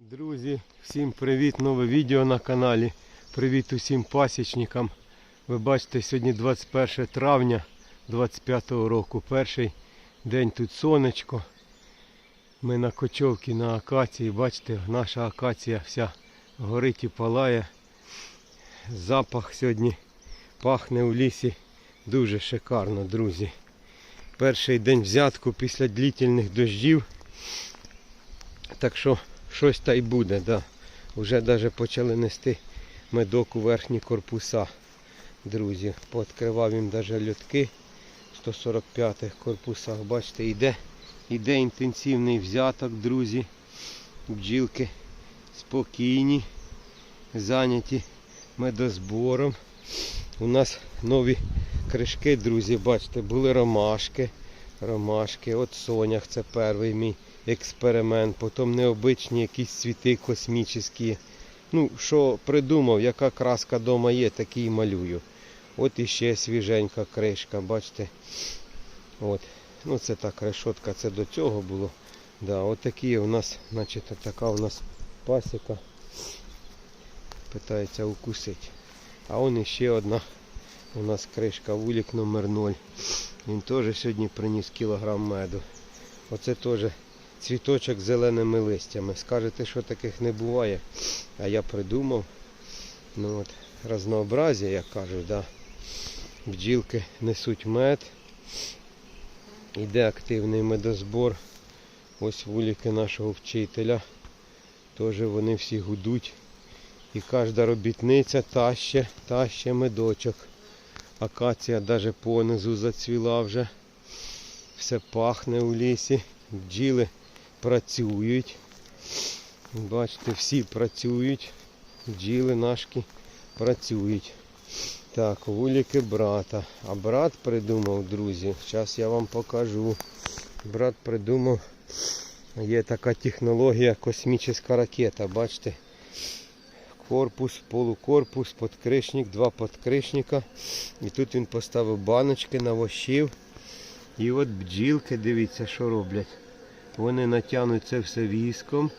Друзі, всім привіт! Нове відео на каналі. Привіт усім пасічникам. Ви бачите, сьогодні 21 травня 25 року. Перший день тут сонечко. Ми на кочовці на акації. Бачите, наша акація вся горить і палає. Запах сьогодні пахне у лісі дуже шикарно, друзі. Перший день взятку після длительних дощів. Так що щось та й буде, да. Вже навіть почали нести медок у верхні корпуса. Друзі, пооткривав їм навіть льотки в 145-х корпусах. Бачите, йде, йде інтенсивний взяток, друзі. Бджілки спокійні, зайняті медозбором. У нас нові кришки, друзі, бачите, були ромашки. Ромашки, от сонях, це перший мій експеримент, потім необичні якісь цвіти космічні. Ну, що придумав, яка краска вдома є, такі і малюю. От іще свіженька кришка, бачите. От. Ну це так, решотка, це до цього було. Да, от такі у нас, значить, така у нас пасіка. Питається укусити. А он іще одна у нас кришка, вулік номер 0. Він теж сьогодні приніс кілограм меду. Оце теж цвіточок з зеленими листями. Скажете, що таких не буває. А я придумав. Ну от, разнообразие, як кажуть, да. бджілки несуть мед. Іде активний медозбор. Ось вулики нашого вчителя. Теж вони всі гудуть. І кожна робітниця таще, таще медочок. Акація навіть понизу зацвіла вже. Все пахне у лісі. Бджіли працюють. Бачите, всі працюють. Бджіли нашки працюють. Так, вулики брата. А брат придумав, друзі. Зараз я вам покажу. Брат придумав. Є така технологія космічна ракета. Бачите? Корпус, полукорпус, подкришник, два подкришника. І тут він поставив баночки, навощив. І от бджілки, дивіться, що роблять. Вони натягнуть це все віском.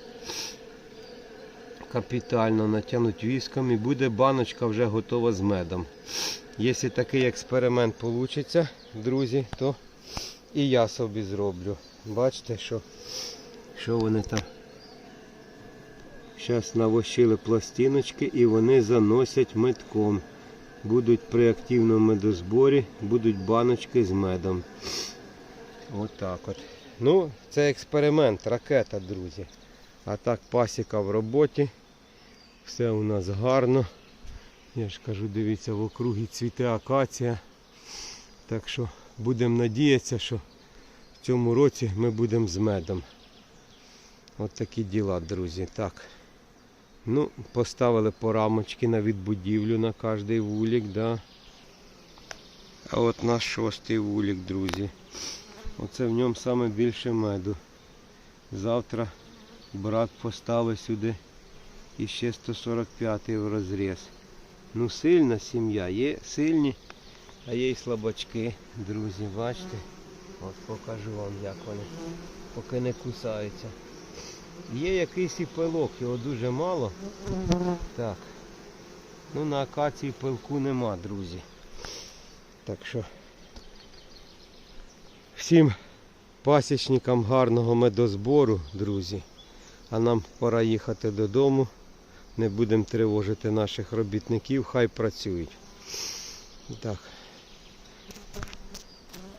Капітально натягнуть віском і буде баночка вже готова з медом. Якщо такий експеримент вийде, друзі, то і я собі зроблю. Бачите, що, що вони там. Зараз навощили пластиночки і вони заносять медком. Будуть при активному медозборі, будуть баночки з медом. Отак от. Ну, це експеримент, ракета, друзі. А так пасіка в роботі. Все у нас гарно. Я ж кажу, дивіться, в округі цвіте акація. Так що будемо надіятися, що в цьому році ми будемо з медом. От такі діла, друзі. Так. Ну, поставили по рамочки на відбудівлю на кожний вулик, да. А от наш шостий вулик, друзі. Оце в ньому саме більше меду. Завтра брат поставить сюди і ще 145 в розріз. Ну сильна сім'я, є сильні, а є й слабачки, друзі, бачите? От покажу вам як вони. Поки не кусаються. Є якийсь і пилок, його дуже мало. Так. Ну на акації пилку нема, друзі. Так що всім пасічникам гарного медозбору, друзі. А нам пора їхати додому. Не будемо тривожити наших робітників, хай працюють. Так.